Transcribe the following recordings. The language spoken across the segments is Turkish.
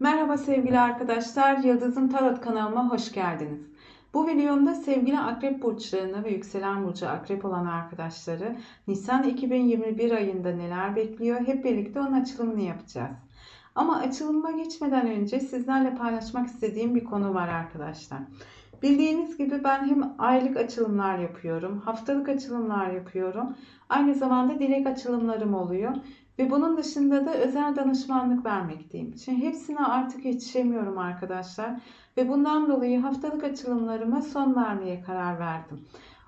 Merhaba sevgili arkadaşlar, Yıldız'ın Tarot kanalıma hoş geldiniz. Bu videomda sevgili akrep burçlarını ve yükselen burcu akrep olan arkadaşları Nisan 2021 ayında neler bekliyor hep birlikte onun açılımını yapacağız. Ama açılıma geçmeden önce sizlerle paylaşmak istediğim bir konu var arkadaşlar. Bildiğiniz gibi ben hem aylık açılımlar yapıyorum, haftalık açılımlar yapıyorum. Aynı zamanda dilek açılımlarım oluyor. Ve bunun dışında da özel danışmanlık vermekteyim. Şimdi hepsine artık yetişemiyorum arkadaşlar. Ve bundan dolayı haftalık açılımlarıma son vermeye karar verdim.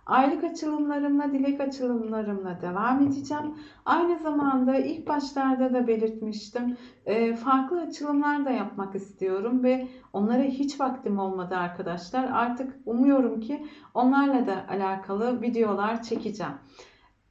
Aylık açılımlarımla, dilek açılımlarımla devam edeceğim. Aynı zamanda ilk başlarda da belirtmiştim. e, Farklı açılımlar da yapmak istiyorum ve onlara hiç vaktim olmadı arkadaşlar. Artık umuyorum ki onlarla da alakalı videolar çekeceğim.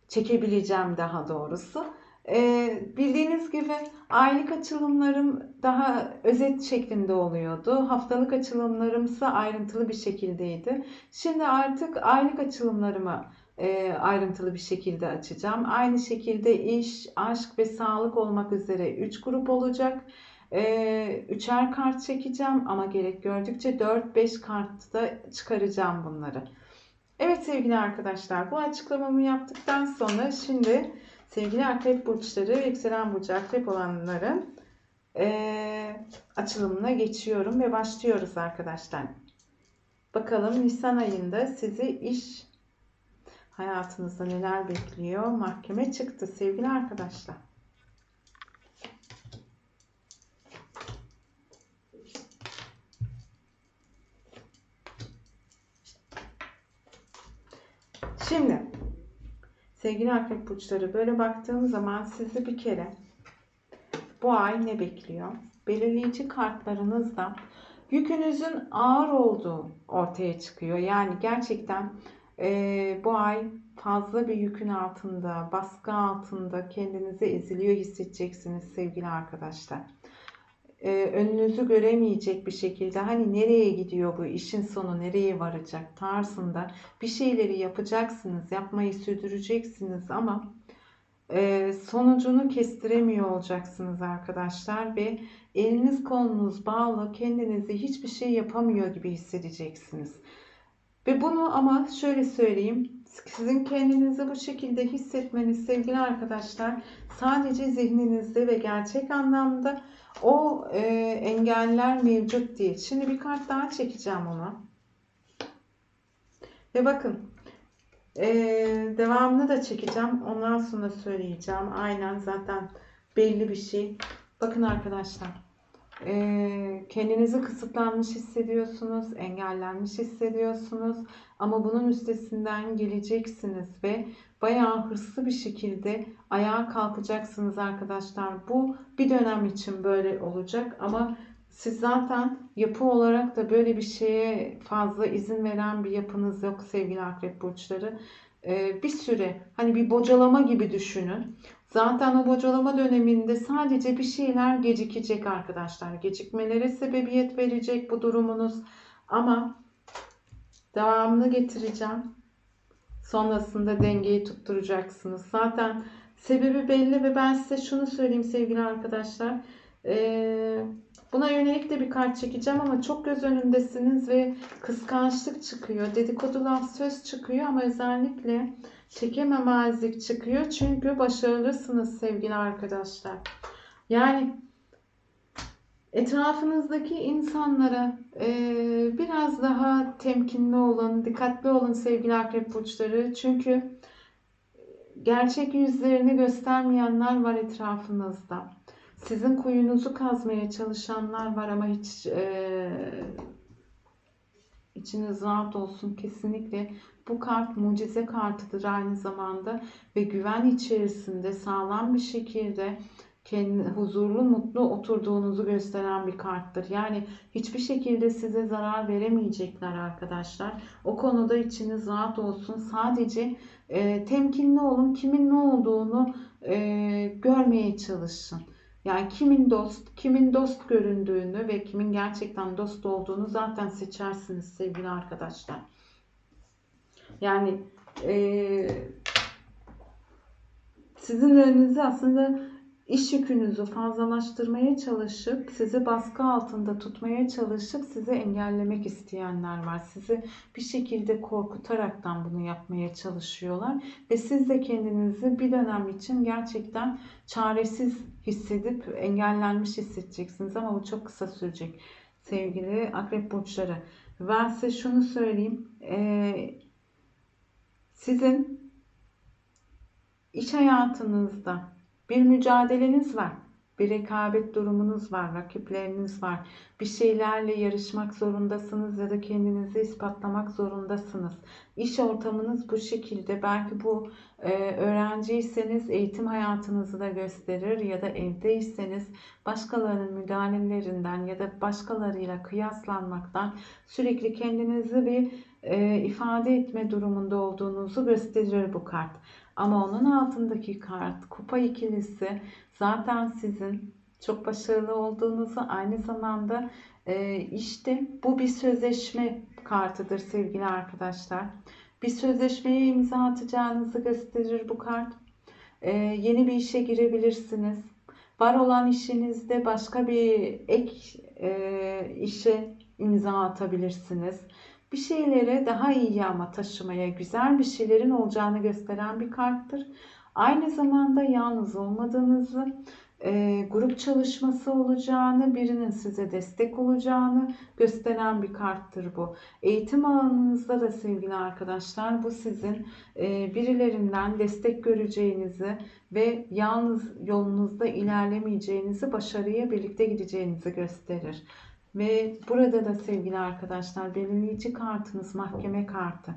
Çekebileceğim daha doğrusu. Ee, bildiğiniz gibi aylık açılımlarım daha özet şeklinde oluyordu. Haftalık açılımlarım ise ayrıntılı bir şekildeydi. Şimdi artık aylık açılımlarımı e, ayrıntılı bir şekilde açacağım. Aynı şekilde iş, aşk ve sağlık olmak üzere 3 grup olacak. E, üçer kart çekeceğim ama gerek gördükçe 4-5 kart da çıkaracağım bunları. Evet sevgili arkadaşlar bu açıklamamı yaptıktan sonra şimdi sevgili akrep burçları yükselen burcu akrep olanların eee, açılımına geçiyorum ve başlıyoruz arkadaşlar. Bakalım Nisan ayında sizi iş hayatınızda neler bekliyor? Mahkeme çıktı sevgili arkadaşlar. Şimdi sevgili akrep burçları böyle baktığım zaman sizi bir kere bu ay ne bekliyor? Belirleyici kartlarınızda yükünüzün ağır olduğu ortaya çıkıyor. Yani gerçekten eee, bu ay fazla bir yükün altında, baskı altında kendinizi eziliyor hissedeceksiniz sevgili arkadaşlar. Eee, önünüzü göremeyecek bir şekilde hani nereye gidiyor bu işin sonu nereye varacak tarzında bir şeyleri yapacaksınız, yapmayı sürdüreceksiniz ama e, sonucunu kestiremiyor olacaksınız arkadaşlar ve eliniz kolunuz bağlı kendinizi hiçbir şey yapamıyor gibi hissedeceksiniz. Ve bunu ama şöyle söyleyeyim sizin kendinizi bu şekilde hissetmeniz sevgili arkadaşlar sadece zihninizde ve gerçek anlamda o e, engeller mevcut değil. Şimdi bir kart daha çekeceğim ona. Ve bakın ee, devamını da çekeceğim. Ondan sonra söyleyeceğim. Aynen zaten belli bir şey. Bakın arkadaşlar. Ee, kendinizi kısıtlanmış hissediyorsunuz. Engellenmiş hissediyorsunuz. Ama bunun üstesinden geleceksiniz ve bayağı hırslı bir şekilde ayağa kalkacaksınız arkadaşlar. Bu bir dönem için böyle olacak ama siz zaten yapı olarak da böyle bir şeye fazla izin veren bir yapınız yok sevgili akrep burçları. Ee, bir süre hani bir bocalama gibi düşünün. Zaten o bocalama döneminde sadece bir şeyler gecikecek arkadaşlar. Gecikmelere sebebiyet verecek bu durumunuz. Ama devamını getireceğim. Sonrasında dengeyi tutturacaksınız. Zaten sebebi belli ve ben size şunu söyleyeyim sevgili arkadaşlar. Ee, buna yönelik de bir kart çekeceğim ama çok göz önündesiniz ve kıskançlık çıkıyor. Dedikodu laf söz çıkıyor ama özellikle çekememezlik çıkıyor. Çünkü başarılısınız sevgili arkadaşlar. Yani etrafınızdaki insanlara e, biraz daha temkinli olun, dikkatli olun sevgili akrep burçları. Çünkü gerçek yüzlerini göstermeyenler var etrafınızda. Sizin kuyunuzu kazmaya çalışanlar var ama hiç e, içiniz rahat olsun kesinlikle. Bu kart mucize kartıdır aynı zamanda ve güven içerisinde sağlam bir şekilde kendi huzurlu, mutlu oturduğunuzu gösteren bir karttır. Yani hiçbir şekilde size zarar veremeyecekler arkadaşlar. O konuda içiniz rahat olsun. Sadece e, temkinli olun. Kimin ne olduğunu e, görmeye çalışın. Yani kimin dost, kimin dost göründüğünü ve kimin gerçekten dost olduğunu zaten seçersiniz sevgili arkadaşlar. Yani e, sizin önünüze aslında iş yükünüzü fazlalaştırmaya çalışıp sizi baskı altında tutmaya çalışıp sizi engellemek isteyenler var. Sizi bir şekilde korkutaraktan bunu yapmaya çalışıyorlar ve siz de kendinizi bir dönem için gerçekten çaresiz hissedip engellenmiş hissedeceksiniz ama bu çok kısa sürecek sevgili akrep burçları. Ben size şunu söyleyeyim. Ee, sizin iş hayatınızda bir mücadeleniz var. Bir rekabet durumunuz var, rakipleriniz var. Bir şeylerle yarışmak zorundasınız ya da kendinizi ispatlamak zorundasınız. İş ortamınız bu şekilde. Belki bu e, öğrenciyseniz eğitim hayatınızı da gösterir ya da evdeyseniz başkalarının müdahalelerinden ya da başkalarıyla kıyaslanmaktan sürekli kendinizi bir e, ifade etme durumunda olduğunuzu gösterir bu kart. Ama onun altındaki kart kupa ikilisi zaten sizin çok başarılı olduğunuzu aynı zamanda e, işte bu bir sözleşme kartıdır sevgili arkadaşlar. Bir sözleşmeye imza atacağınızı gösterir bu kart. E, yeni bir işe girebilirsiniz. Var olan işinizde başka bir ek e, işe imza atabilirsiniz bir şeylere daha iyi ama taşımaya, güzel bir şeylerin olacağını gösteren bir karttır. Aynı zamanda yalnız olmadığınızı, e, grup çalışması olacağını, birinin size destek olacağını gösteren bir karttır bu. Eğitim alanınızda da sevgili arkadaşlar bu sizin e, birilerinden destek göreceğinizi ve yalnız yolunuzda ilerlemeyeceğinizi, başarıya birlikte gideceğinizi gösterir. Ve burada da sevgili arkadaşlar belirleyici kartınız mahkeme kartı.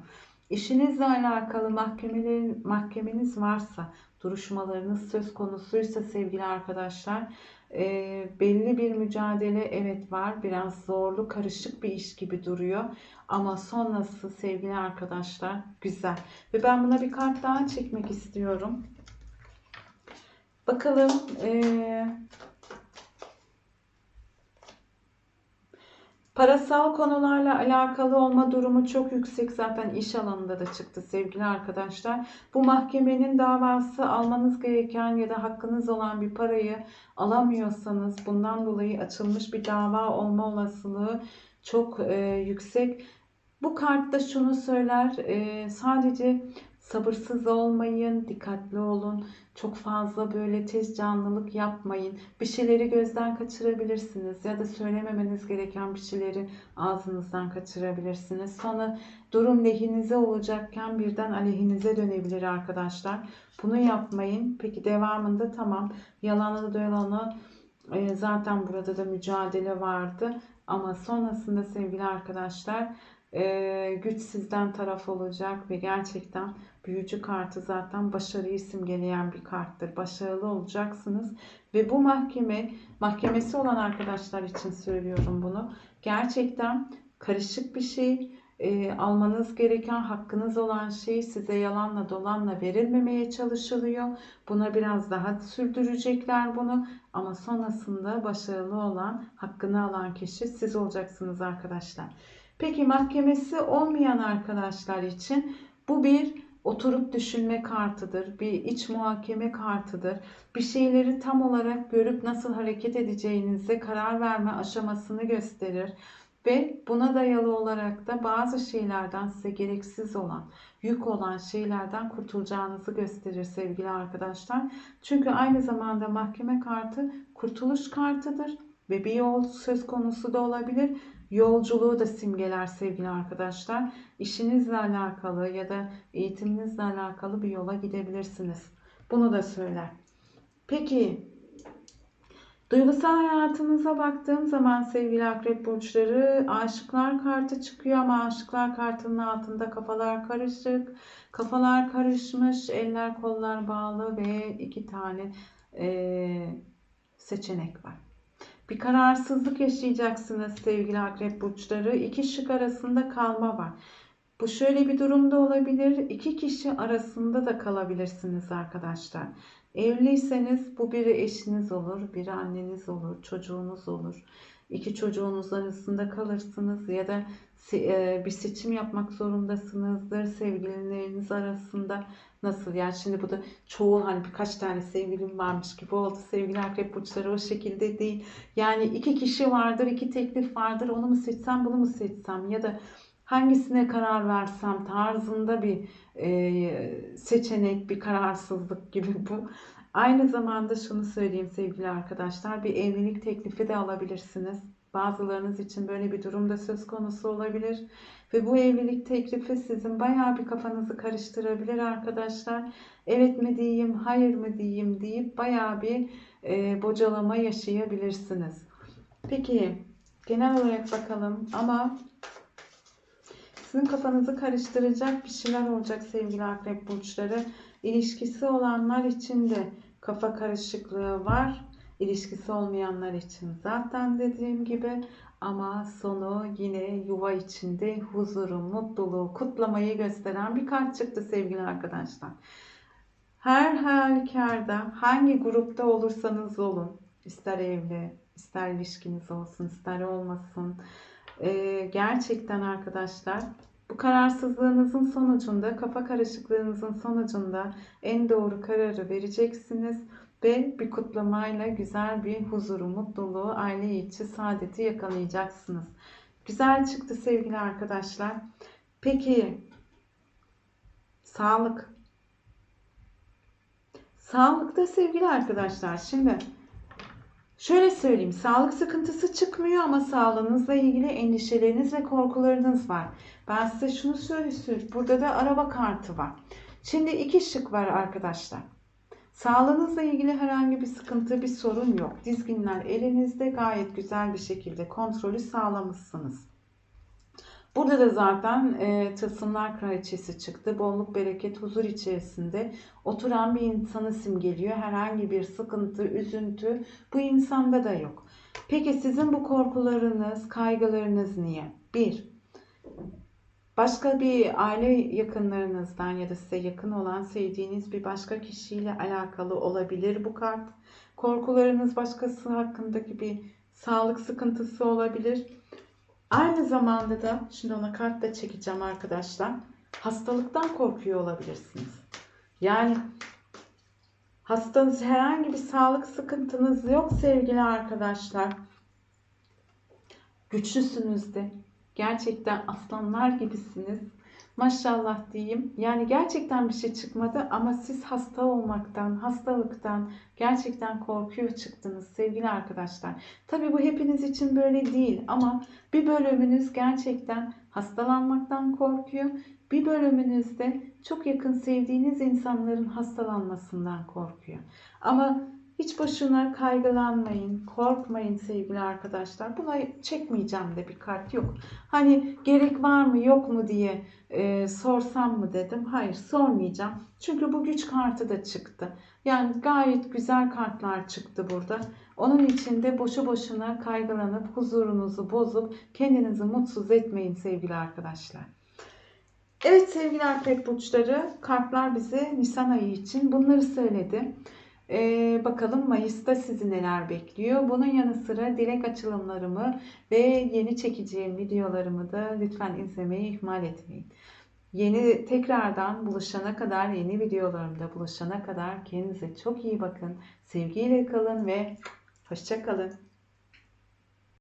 İşinizle alakalı mahkemelerin, mahkemeniz varsa, duruşmalarınız söz konusuysa sevgili arkadaşlar e, belli bir mücadele evet var. Biraz zorlu, karışık bir iş gibi duruyor. Ama sonrası sevgili arkadaşlar güzel. Ve ben buna bir kart daha çekmek istiyorum. Bakalım e, Parasal konularla alakalı olma durumu çok yüksek zaten iş alanında da çıktı sevgili arkadaşlar. Bu mahkemenin davası almanız gereken ya da hakkınız olan bir parayı alamıyorsanız bundan dolayı açılmış bir dava olma olasılığı çok e, yüksek. Bu kartta şunu söyler e, sadece Sabırsız olmayın, dikkatli olun. Çok fazla böyle tez canlılık yapmayın. Bir şeyleri gözden kaçırabilirsiniz ya da söylememeniz gereken bir şeyleri ağzınızdan kaçırabilirsiniz. Sonra durum lehinize olacakken birden aleyhinize dönebilir arkadaşlar. Bunu yapmayın. Peki devamında tamam yalanı doyalanı e, zaten burada da mücadele vardı. Ama sonrasında sevgili arkadaşlar e, güç sizden taraf olacak ve gerçekten büyücü kartı zaten başarıyı simgeleyen bir karttır. Başarılı olacaksınız ve bu mahkeme mahkemesi olan arkadaşlar için söylüyorum bunu. Gerçekten karışık bir şey. E, almanız gereken hakkınız olan şey size yalanla dolanla verilmemeye çalışılıyor. Buna biraz daha sürdürecekler bunu ama sonrasında başarılı olan hakkını alan kişi siz olacaksınız arkadaşlar. Peki mahkemesi olmayan arkadaşlar için bu bir oturup düşünme kartıdır, bir iç muhakeme kartıdır. Bir şeyleri tam olarak görüp nasıl hareket edeceğinize karar verme aşamasını gösterir. Ve buna dayalı olarak da bazı şeylerden size gereksiz olan, yük olan şeylerden kurtulacağınızı gösterir sevgili arkadaşlar. Çünkü aynı zamanda mahkeme kartı kurtuluş kartıdır yol söz konusu da olabilir Yolculuğu da simgeler sevgili arkadaşlar. İşinizle alakalı ya da eğitiminizle alakalı bir yola gidebilirsiniz. Bunu da söyler. Peki duygusal hayatınıza baktığım zaman sevgili akrep burçları aşıklar kartı çıkıyor ama aşıklar kartının altında kafalar karışık. Kafalar karışmış, eller kollar bağlı ve iki tane e, seçenek var. Bir kararsızlık yaşayacaksınız sevgili akrep burçları. İki şık arasında kalma var. Bu şöyle bir durumda olabilir. İki kişi arasında da kalabilirsiniz arkadaşlar. Evliyseniz bu biri eşiniz olur, biri anneniz olur, çocuğunuz olur. İki çocuğunuz arasında kalırsınız ya da e, bir seçim yapmak zorundasınızdır sevgilileriniz arasında. Nasıl yani şimdi bu da çoğu hani birkaç tane sevgilim varmış gibi oldu. Sevgili akrep burçları o şekilde değil. Yani iki kişi vardır, iki teklif vardır. Onu mu seçsem, bunu mu seçsem ya da hangisine karar versem tarzında bir e, seçenek, bir kararsızlık gibi bu. Aynı zamanda şunu söyleyeyim sevgili arkadaşlar, bir evlilik teklifi de alabilirsiniz. Bazılarınız için böyle bir durumda söz konusu olabilir. Ve bu evlilik teklifi sizin bayağı bir kafanızı karıştırabilir arkadaşlar. Evet mi diyeyim, hayır mı diyeyim deyip bayağı bir e, bocalama yaşayabilirsiniz. Peki genel olarak bakalım ama sizin kafanızı karıştıracak bir şeyler olacak sevgili akrep burçları. İlişkisi olanlar için de kafa karışıklığı var. İlişkisi olmayanlar için zaten dediğim gibi ama sonu yine yuva içinde huzuru, mutluluğu, kutlamayı gösteren bir kart çıktı sevgili arkadaşlar. Her halükarda hangi grupta olursanız olun, ister evli, ister ilişkiniz olsun, ister olmasın. Ee, gerçekten arkadaşlar bu kararsızlığınızın sonucunda, kafa karışıklığınızın sonucunda en doğru kararı vereceksiniz ve bir kutlamayla güzel bir huzuru, mutluluğu, aile içi saadeti yakalayacaksınız. Güzel çıktı sevgili arkadaşlar. Peki sağlık. Sağlıkta sevgili arkadaşlar şimdi şöyle söyleyeyim sağlık sıkıntısı çıkmıyor ama sağlığınızla ilgili endişeleriniz ve korkularınız var. Ben size şunu söyleyeyim burada da araba kartı var. Şimdi iki şık var arkadaşlar. Sağlığınızla ilgili herhangi bir sıkıntı, bir sorun yok. Dizginler elinizde gayet güzel bir şekilde kontrolü sağlamışsınız. Burada da zaten e, tılsımlar kraliçesi çıktı. Bolluk, bereket, huzur içerisinde oturan bir insanı simgeliyor. Herhangi bir sıkıntı, üzüntü bu insanda da yok. Peki sizin bu korkularınız, kaygılarınız niye? Bir, başka bir aile yakınlarınızdan ya da size yakın olan sevdiğiniz bir başka kişiyle alakalı olabilir bu kart. Korkularınız başkası hakkındaki bir sağlık sıkıntısı olabilir. Aynı zamanda da şimdi ona kart da çekeceğim arkadaşlar. Hastalıktan korkuyor olabilirsiniz. Yani hastanız herhangi bir sağlık sıkıntınız yok sevgili arkadaşlar. Güçlüsünüz de. Gerçekten aslanlar gibisiniz. Maşallah diyeyim. Yani gerçekten bir şey çıkmadı ama siz hasta olmaktan, hastalıktan gerçekten korkuyor çıktınız sevgili arkadaşlar. Tabii bu hepiniz için böyle değil ama bir bölümünüz gerçekten hastalanmaktan korkuyor. Bir bölümünüz de çok yakın sevdiğiniz insanların hastalanmasından korkuyor. Ama hiç boşuna kaygılanmayın, korkmayın sevgili arkadaşlar. Buna çekmeyeceğim de bir kart yok. Hani gerek var mı yok mu diye e, sorsam mı dedim. Hayır sormayacağım. Çünkü bu güç kartı da çıktı. Yani gayet güzel kartlar çıktı burada. Onun için de boşu boşuna kaygılanıp huzurunuzu bozup kendinizi mutsuz etmeyin sevgili arkadaşlar. Evet sevgili akrep burçları kartlar bize Nisan ayı için bunları söyledi. Ee, bakalım Mayıs'ta sizi neler bekliyor. Bunun yanı sıra dilek açılımlarımı ve yeni çekeceğim videolarımı da lütfen izlemeyi ihmal etmeyin. Yeni tekrardan buluşana kadar, yeni videolarımda buluşana kadar kendinize çok iyi bakın. Sevgiyle kalın ve hoşça kalın.